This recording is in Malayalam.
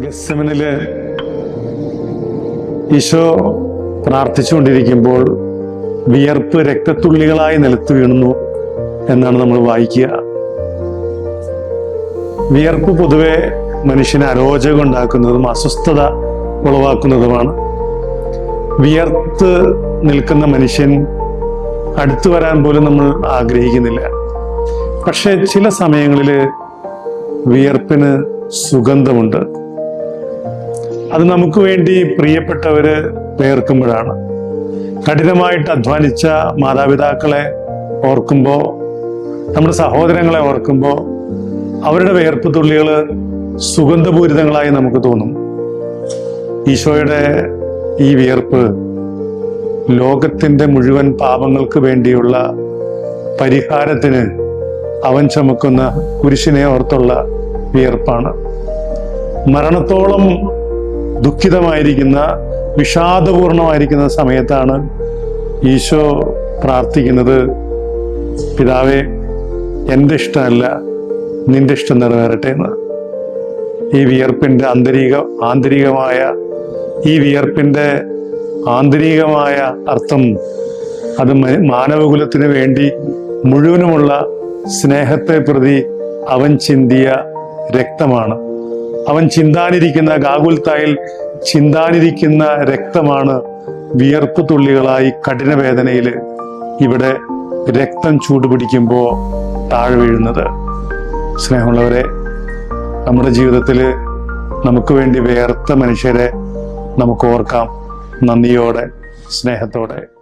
ഗസ്സമനിൽ ഈശോ പ്രാർത്ഥിച്ചുകൊണ്ടിരിക്കുമ്പോൾ വിയർപ്പ് രക്തത്തുള്ളികളായി നിലത്ത് വീണുന്നു എന്നാണ് നമ്മൾ വായിക്കുക. വിയർപ്പ് പൊതുവെ മനുഷ്യനെ അരോചകം ഉണ്ടാക്കുന്നതും അസ്വസ്ഥത ഉളവാക്കുന്നതുമാണ്. വിയർത്ത് നിൽക്കുന്ന മനുഷ്യൻ അടുത്തു വരാൻ പോലും നമ്മൾ ആഗ്രഹിക്കുന്നില്ല. പക്ഷെ ചില സമയങ്ങളിൽ വിയർപ്പിന് സുഗന്ധമുണ്ട്. അത് നമുക്ക് വേണ്ടി പ്രിയപ്പെട്ടവര് വേർക്കുമ്പോഴാണ് കഠിനമായിട്ട് അധ്വാനിച്ച മാതാപിതാക്കളെ ഓർക്കുമ്പോൾ നമ്മുടെ സഹോദരങ്ങളെ ഓർക്കുമ്പോൾ അവരുടെ വേർപ്പ് തുള്ളികൾ സുഗന്ധപൂരിതങ്ങളായി നമുക്ക് തോന്നും. ഈശോയുടെ ഈ വിയർപ്പ് ലോകത്തിന്റെ മുഴുവൻ പാപങ്ങൾക്ക് വേണ്ടിയുള്ള പരിഹാരത്തിന് അവൻ ചുമക്കുന്ന കുരിശിനെ ഓർത്തുള്ള വിയർപ്പാണ്. മരണത്തോളം ദുഃഖിതമായിരിക്കുന്ന വിഷാദപൂർണമായിരിക്കുന്ന സമയത്താണ് ഈശോ പ്രാർത്ഥിക്കുന്നത് പിതാവേ എന്റെ ഇഷ്ടമല്ല നിന്റെ ഇഷ്ടം നിറവേറട്ടെ എന്ന്. ഈ വിയർപ്പിന്റെ ആന്തരിക ആന്തരികമായ ഈ വിയർപ്പിന്റെ ആന്തരികമായ അർത്ഥം അത് മാനവകുലത്തിന് വേണ്ടി മുഴുവനുമുള്ള സ്നേഹത്തെ പ്രതി അവൻ ചിന്തിയ രക്തമാണ്. അവൻ ചിന്താനിരിക്കുന്ന ഗാകുൽത്തായിൽ ചിന്താനിരിക്കുന്ന രക്തമാണ് വിയർപ്പ് തുള്ളികളായി കഠിന വേദനയിൽ ഇവിടെ രക്തം ചൂടുപിടിക്കുമ്പോൾ താഴെ വീഴുന്നത്. സ്നേഹമുള്ളവരെ നമ്മുടെ ജീവിതത്തിൽ നമുക്ക് വേണ്ടി വേർത്ത മനുഷ്യരെ നമുക്ക് ഓർക്കാം. നന്ദിയോടെ സ്നേഹത്തോടെ.